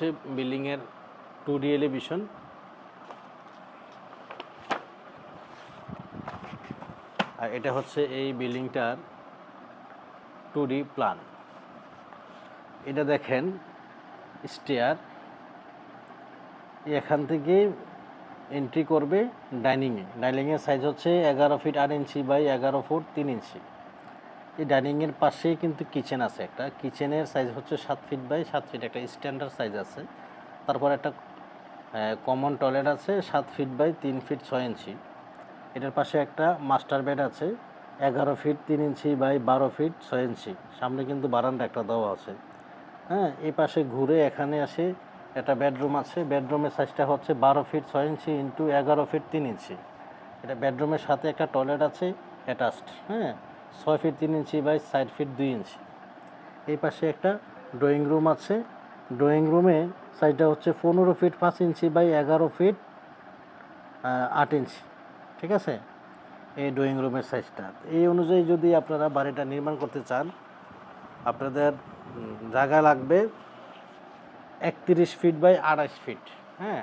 হচ্ছে বিল্ডিংয়ের two D elevation আর এটা হচ্ছে এই বিল্ডিংটার টু ডি প্ল্যান এটা দেখেন স্টেয়ার এখান থেকে এন্ট্রি করবে ডাইনিংয়ে ডাইনিংয়ের সাইজ হচ্ছে এগারো ফিট আট ইঞ্চি বাই এগারো ফুট তিন ইঞ্চি এই ডাইনিংয়ের পাশেই কিন্তু কিচেন আছে একটা। কিচেনের সাইজ হচ্ছে সাত ফিট বাই সাত ফিট একটা স্ট্যান্ডার্ড সাইজ আছে। তারপর একটা কমন টয়লেট আছে সাত ফিট বাই তিন ফিট ছয় ইঞ্চি। এটার পাশে একটা মাস্টার বেড আছে এগারো ফিট তিন ইঞ্চি বাই বারো ফিট ছয় ইঞ্চি। সামনে কিন্তু বারান্দা একটা দেওয়া আছে। হ্যাঁ এই পাশে ঘুরে এখানে আসে একটা বেডরুম আছে। বেডরুমের সাইজটা হচ্ছে বারো ফিট ছয় ইঞ্চি ইন্টু এগারো ফিট তিন ইঞ্চি। এটা বেডরুমের সাথে একটা টয়লেট আছে অ্যাটাচড হ্যাঁ। ছয় ফিট তিন ইঞ্চি বাই সাইড ফিট দুই ইঞ্চি। এই পাশে একটা ড্রয়িং রুম আছে। ড্রয়িং রুমে সাইজটা হচ্ছে পনেরো ফিট পাঁচ ইঞ্চি বাই এগারো ফিট আট ইঞ্চি। ঠিক আছে? এই ড্রয়িং রুমের সাইজটা। এই অনুযায়ী যদি আপনারা বাড়িটা নির্মাণ করতে চান, আপনাদের জায়গা লাগবে একত্রিশ ফিট বাই আড়াইশ ফিট। হ্যাঁ?